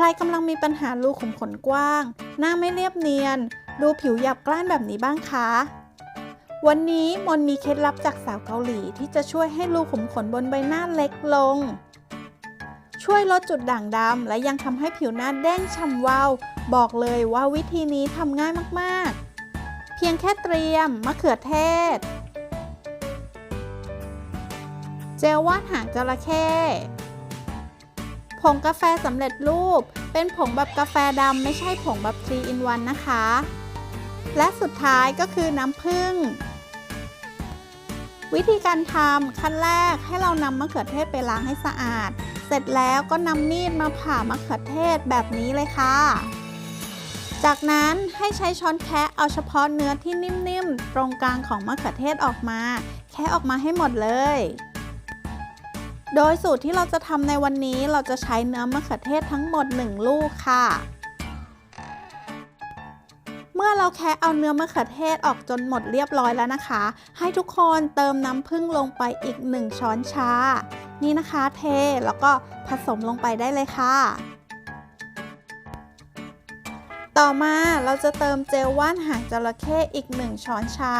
ใครกำลังมีปัญหารูขุมขนกว้าง หน้าไม่เรียบเนียน ดูผิวหยาบกร้านแบบนี้บ้างคะ วันนี้มนมีเคล็ดลับจากสาวเกาหลีที่จะช่วยให้รูขุมขนบนใบหน้าเล็กลง ช่วยลดจุดด่างดำและยังทำให้ผิวหน้าเด้งฉ่ำวาว บอกเลยว่าวิธีนี้ทำง่ายมากๆ เพียงแค่เตรียมมะเขือเทศ เจลวาดหางจระเข้ ผงกาแฟสำเร็จรูป เป็นผงแบบกาแฟดำไม่ใช่ผงแบบ3 in 1นะคะ และสุดท้ายก็คือน้ำผึ้งวิธีการทำขั้นแรกให้เรานำมะเขือเทศไปล้างให้สะอาด เสร็จแล้วก็นำมีดมาผ่ามะเขือเทศแบบนี้เลยค่ะ จากนั้นให้ใช้ช้อนแคะเอาเฉพาะเนื้อที่นิ่มๆ ตรงกลางของมะเขือเทศออกมา แคะออกมาให้หมดเลย โดยสูตรที่เราจะทำในวันนี้เราจะใช้เนื้อมะเขือเทศทั้งหมด 1 ลูกค่ะ เมื่อเราแคะเอาเนื้อมะเขือเทศออกจนหมดเรียบร้อยแล้วนะคะ ให้ทุกคนเติมน้ำผึ้งลงไปอีก 1 ช้อนชา นี่นะคะเทแล้วก็ผสมลงไปได้เลยค่ะ ต่อมาเราจะเติมเจลว่านหางจระเข้อีก 1 ช้อนชา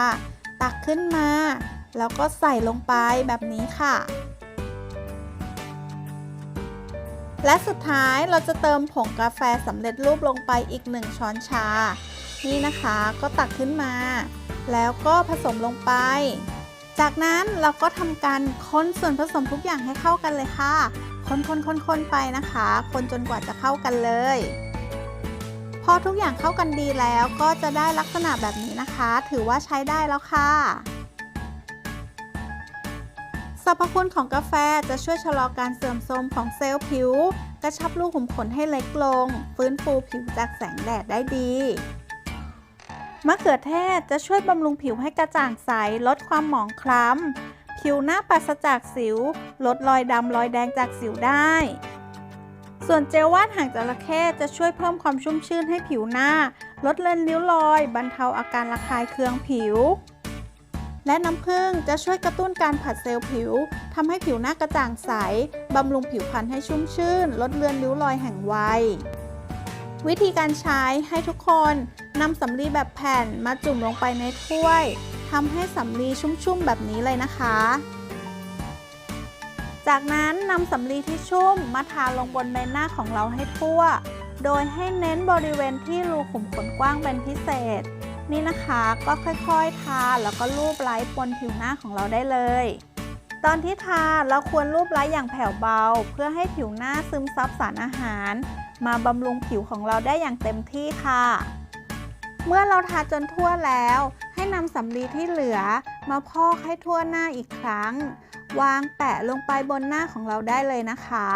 ตักขึ้นมา แล้วก็ใส่ลงไปแบบนี้ค่ะ และสุดท้ายเราจะเติมผงกาแฟสำเร็จรูปลงไปอีก 1 ช้อนชา นี่นะคะก็ตักขึ้นมา แล้วก็ผสมลงไป จากนั้นเราก็ทำการคนส่วนผสมทุกอย่างให้เข้ากันเลยค่ะ คนคนคนคนไปนะคะ คนจนกว่าจะเข้ากันเลย พอทุกอย่างเข้ากันดีแล้วก็จะได้ลักษณะแบบนี้นะคะ ถือว่าใช้ได้แล้วค่ะ รรพคุณของกาแฟจะช่วยชะลอการเสื่อมโทรมของเซลล์ผิว กระชับรูขุมขนให้เล็กลง ฟื้นฟูผิวจากแสงแดดได้ดี มะเขือเทศจะช่วยบำรุงผิวให้กระจ่างใส ลดความหมองคล้ำ ผิวหน้าปราศจากสิว ลดรอยดำรอยแดงจากสิวได้ ส่วนเจลวาดหางจระเข้จะช่วยเพิ่มความชุ่มชื่นให้ผิวหน้า ลดเลือนริ้วรอย บรรเทาอาการระคายเคืองผิว และน้ำผึ้งจะช่วยกระตุ้นการผัดเซลล์ผิวทำให้ผิวหน้ากระจ่างใสบำรุงผิวพรรณให้ชุ่มชื่น ลดเลือนริ้วรอยแห่งวัย วิธีการใช้ให้ทุกคนนำสำลีแบบแผ่นมาจุ่มลงไปในถ้วยทำให้สำลีชุ่มๆแบบนี้เลยนะคะ จากนั้นนำสำลีที่ชุ่มมาทาลงบนใบหน้าของเราให้ทั่ว โดยให้เน้นบริเวณที่รูขุมขนกว้างเป็นพิเศษ นี่นะคะก็ค่อยๆ ทาแล้วก็ลูบไล้บนผิวหน้าของเราได้เลย ตอนที่ทาเราควรลูบไล้อย่างแผ่วเบา เพื่อให้ผิวหน้าซึมซับสารอาหาร มาบำรุงผิวของเราได้อย่างเต็มที่ค่ะ เมื่อเราทาจนทั่วแล้ว ให้นำสำลีที่เหลือ มาพอกให้ทั่วหน้าอีกครั้ง วางแปะลงไปบนหน้าของเราได้เลยนะคะ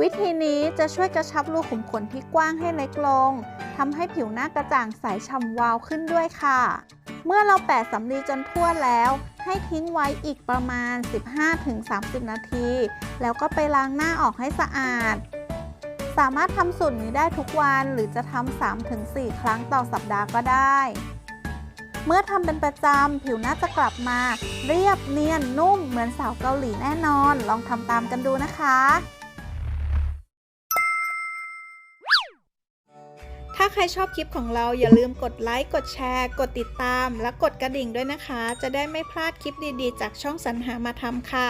วิธีนี้จะช่วยกระชับรูขุมขนที่กว้างให้เล็กลงทำให้ผิวหน้ากระจ่างใสฉ่ำวาวขึ้นด้วยค่ะ เมื่อเราแปะสำลีจนทั่วแล้ว ให้ทิ้งไว้อีกประมาณ 15-30 นาที แล้วก็ไปล้างหน้าออกให้สะอาด สามารถทำสูตรนี้ได้ทุกวันหรือจะทำ 3-4 ครั้งต่อสัปดาห์ก็ได้ เมื่อทำเป็นประจำผิวหน้าจะกลับมา เรียบเนียนนุ่มเหมือนสาวเกาหลีแน่นอน ลองทำตามกันดูนะคะาใครชอบคลิปของเราอย่าลืมกดไลค์ กดแชร์ กดติดตาม และกดกระดิ่งด้วยนะคะ จะได้ไม่พลาดคลิปดีๆ จากช่องสรรหามาทำค่ะ